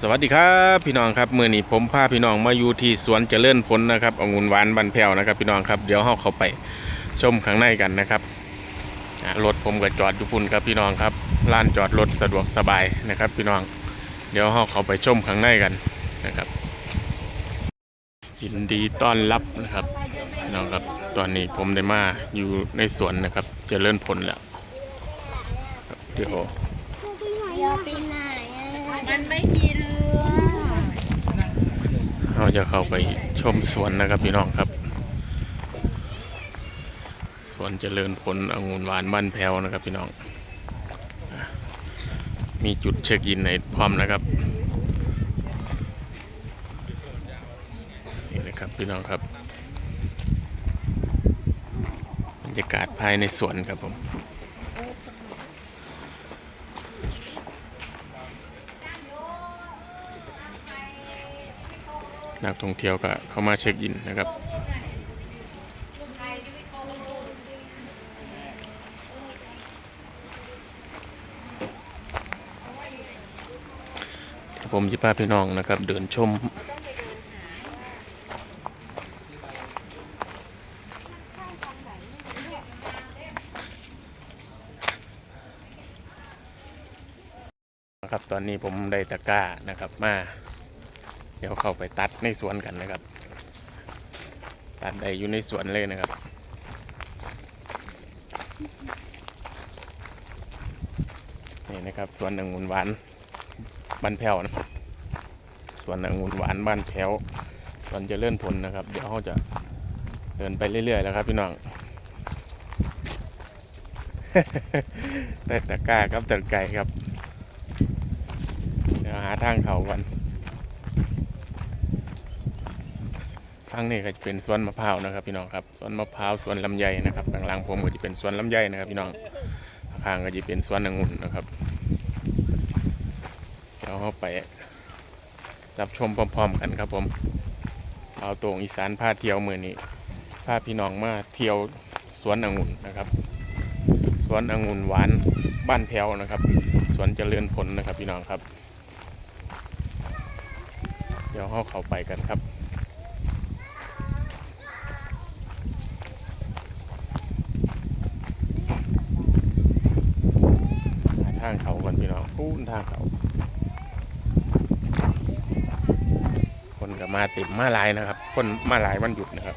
สวัสดีครับพี่น้องครับมือนี้ผมพาพี่น้องมาอยู่ที่สวนเจริญผลนะครับองุ่นหวานบันแพ้วนะครับพี่น้องครับเดี๋ยวเราเข้าไปชมข้างในกันนะครับอ่ารถผมก็จอดอยู่พุ่นครับพี่น้องครับลานจอดรถสะดวกสบายนะครับ พี่น้อง เดี๋ยวเราเข้าไปชมข้างในกันนะครับยินดีต้อนรับนะครับพี่น้องครับตอนนี้ผมได้มาอยู่ในสวนนะครับ เจริญผลแล้วครับเดี๋ยวเดี๋ยวไปไหนอะมันไม่มี เราจะเข้าไปชมสวนนะครับพี่น้องครับ สวนเจริญผลองุ่นหวานบ้านแพ้วนะครับพี่น้อง มีจุดเช็คอินในพร้อมนะครับนี่นะครับพี่น้องครับบรรยากาศภายในสวนครับผม นักท่องเที่ยวก็เข้ามาเช็คอินนะครับ ผมจะพาพี่น้องนะครับ เดินชมนะครับตอนนี้ผมได้ตะกร้านะครับมา ดี๋ยวเข้าไปตัดในสวนกันนะครับ ตัดได้อยู่ในสวนเลยนะครับนี่นะครับสวนองุ่นหวานบ้านแพ้วนะสวนองุ่นหวานบ้านแพ้วสวนจะเจริญผลนะครับ เดี๋ยวเขาจะเดินไปเรื่อยๆแล้วครับพี่น้องได้ตะกร้าครับตะไก่ครับ เดี๋ยวหาทางเขากัน ฟังนี่ก็จะเป็นสวนมะพร้าวนะครับพี่น้องครับสวนมะพร้าวสวนลำไยนะครับข้างหลังผมก็จะเป็นสวนลำไยนะครับพี่น้องข้างก็จะเป็นสวนองุ่นนะครับเดี๋ยวเข้าไปรับชมพร้อมๆกันครับผมเอาตรงอีสานพาเที่ยวมือนี้พาพี่น้องมาเที่ยวสวนองุ่นนะครับสวนองุ่นหวานบ้านแพ้วนะครับสวนเจริญผลนะครับพี่น้องครับ เดี๋ยวเข้าเข้าไปกันครับ หาทางเขาก่อน พูนทางเขาคนกับมาเต็มมาลายนะครับ คนมาลายวันหยุดนะครับ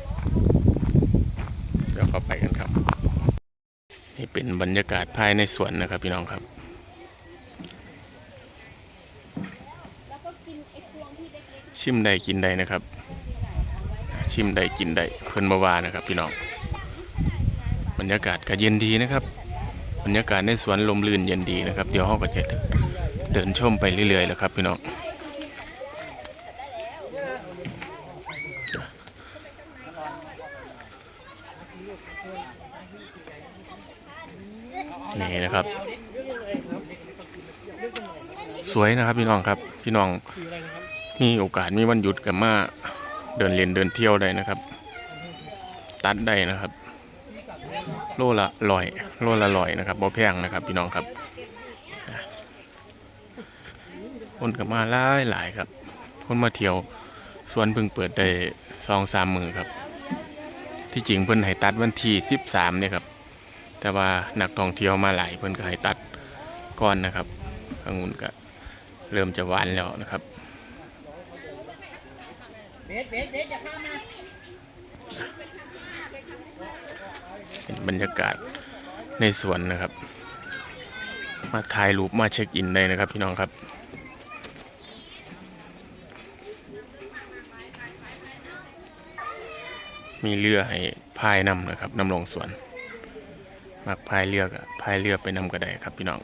เดี๋ยวเขาไปกันครับ นี่เป็นบรรยากาศภายในสวนนะครับ พี่น้องครับชิมได้กินได้นะครับ ชิมได้กินได้เพิ่นบาวานะครับ พี่น้อง บรรยากาศก็เย็นดีนะครับ รรยากาศในสวนลมลื่นเย็นดีนะครับ เดี๋ยวห้องก็จะเดินชมไปเรื่อยๆแล้วครับพี่น้องนี่นะครับ สวยนะครับพี่น้องครับพี่น้องมีโอกาสมีวันหยุดกับมาเดินเรียนเดินเที่ยวได้นะครับ ตัดได้นะครับ โลละลอยโลละลอยนะครับบ่แพงนะครับ พี่น้องครับคนกับมาหลายหลายครับ คนมาเที่ยวสวนเพิ่งเปิดได้สองสามมือครับ ที่จริงเพิ่นให้ตัดวันที่สิบสามเนี่ยครับ แต่ว่านักท่องเที่ยวมาหลายเพิ่นก็ให้ตัดก่อนนะครับองุ่นก็เริ่มจะหวานแล้วนะครับเบสเบสเบสอย่าข้ามา เป็นบรรยากาศในสวนนะครับ มาถ่ายรูปมาเช็คอินได้นะครับพี่น้องครับมีเรือให้พายนำนะครับนำลงสวน มักพายเรือกับพายเรือไปนำก็ได้ครับพี่น้อง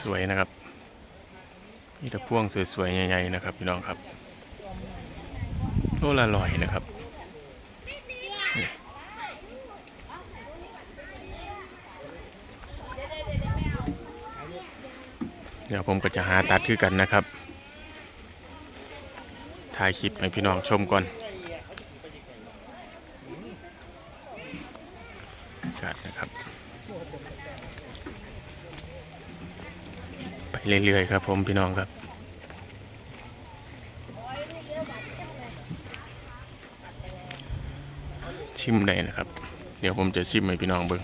สวยนะครับ มีแต่พ่วงสวยๆใหญ่ๆนะครับพี่น้องครับโลละลอยนะครับเดี๋ยวผมก็จะหาตัดคือกันนะครับ ถ่ายคลิปให้พี่น้องชมก่อนากาศนะครับ ไป เรื่อยๆครับ ผมพี่น้องครับ ชิมได้นะครับ เดี๋ยวผมจะชิมให้พี่น้องเบิ่ง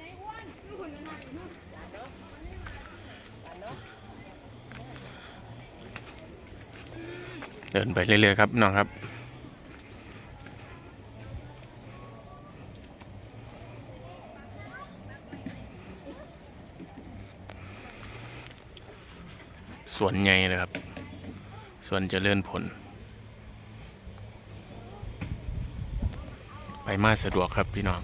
เเดินไปเรื่อยๆครับน้องครับสวนใหญ่เลยครับ สวนจเจริญผล ไปมาสะดวกครับพี่น้อง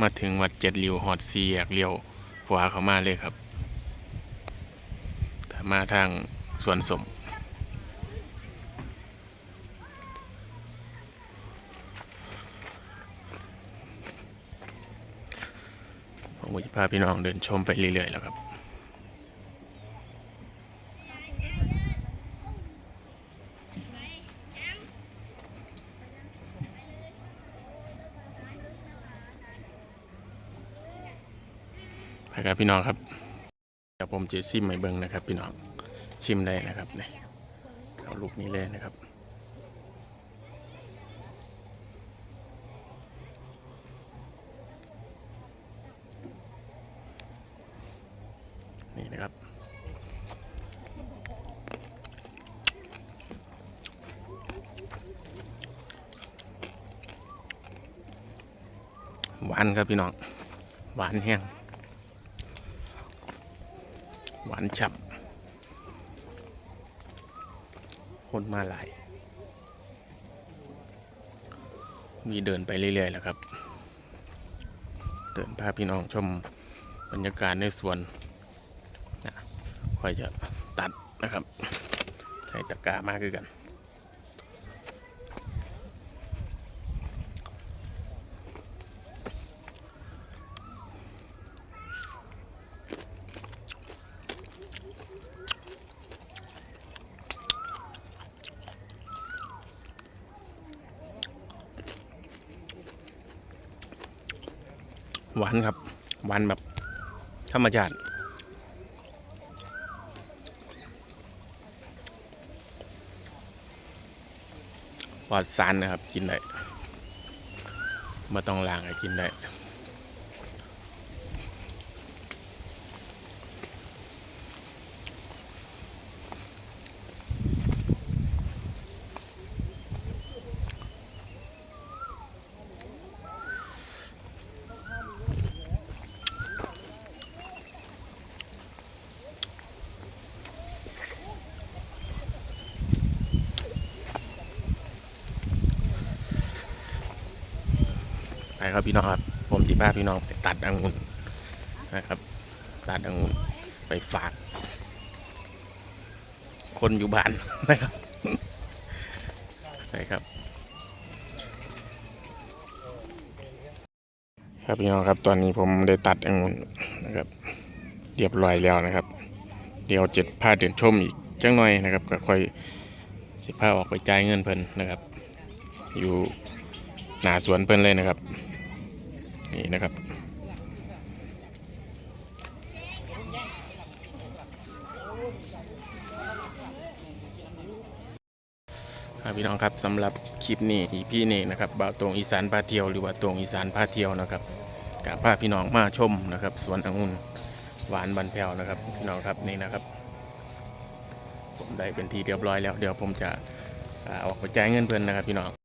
มาถึงวัดเจ็ดริวหอดซีแยกเลี้ยว ขวาเข้ามาเลยครับถ้ามาทางสวนสมผมจะพาพี่น้องเดินชมไปเรื่อยๆแล้วครับ ไปครับพี่น้องครับเดี๋ยวผมจะซิมให้เบิ้งนะครับ พี่น้องชิมได้นะครับเนี่ยเอาลูกนี้เลยนะครับนี่นะครับหวานครับพี่น้องหวานแห้ง หวานฉับ คนมาหลาย มีเดินไปเรื่อยๆแล้วครับ เดินพาพี่น้องชมบรรยากาศในสวนนะค่อยจะตัดนะครับ ใช้ตะกร้ามากขึ้นกัน หวานครับ หวานแบบธรรมชาติปลอดสารนะครับ กินได้ไม่ต้องล้างก็กินได้ ไปครับพี่น้องครับผมจีพาพี่น้องไปตัดองุ่นนะครับ ตัดองุ่นไปฝาก คนอยู่บ้านนะครับใช่ครับ ครับพี่น้องครับตอนนี้ผมได้ตัดองุ่นนะครับ เรียบร้อยแล้วนะครับ เดี๋ยวเจ็ดผ้าเดินชมอีกจังหน่อยนะครับ ก็ค่อยสิผ้าออกไปจ่ายเงินเพิ่นนะครับ อยู่ หน้าสวนเพิ่นเลยนะครับ นี่นะครับ พี่น้องครับสำหรับคลิปนี้อีพี่นี่นะครับบ่าวตรงอีสานพาเที่ยวหรือว่าตรงอีสานพาเที่ยวนะครับกับพาพี่น้องมาชมนะครับสวนองุ่นหวานบันแผ่วนะครับพี่น้องครับนี่นะครับ ผมได้เป็นทีเรียบร้อยแล้ว เดี๋ยวผมจะออกไปจ่ายเงินเพิ่นนะครับพี่น้อง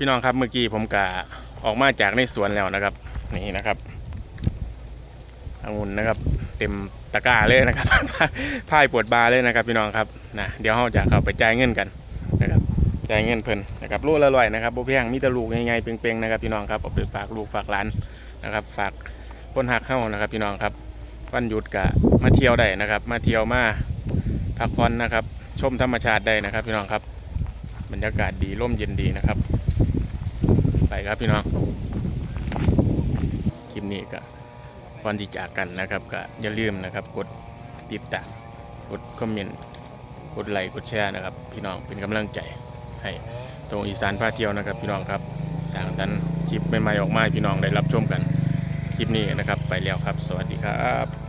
พี่น้องครับเมื่อกี้ผมกะออกมาจากในสวนแล้วนะครับ นี่นะครับองุ่นนะครับ เต็มตะกร้าเลยนะครับพ่ายปวดบาเลยนะครับ พี่น้องครับนะเดี๋ยวเราจะเข้าไปจ่ายเงินกันนะครับจ่ายเงินเพิ่นนะครับโลละร้อยนะครับโบ่แพงมีต่ลูกใหญ่ๆเป่งๆนะครับพี่น้องครับเอาไปฝากลูกฝากหลานนะครับ ฝากคนหักเข้านะครับ พี่น้องครับวันหยุดกะมาเที่ยวได้นะครับ มาเที่ยวมาพักผ่อนนะครับ ชมธรรมชาติได้นะครับ พี่น้องครับ บรรยากาศดีร่มเย็นดีนะครับ ไปครับพี่น้องคลิปนี้ก็ก่อนที่จากกันนะครับก็อย่าลืมนะครับ กดติดตามกดคอมเมนต์กดไลค์กดแชร์นะครับ พี่น้องเป็นกำลังใจให้ตรงอีสานพาเที่ยวนะครับ พี่น้องครับสร้างสรรค์คลิปใหม่ๆออกมาพี่น้องได้รับชมกัน คลิปนี้นะครับ ไปแล้วครับ สวัสดีครับ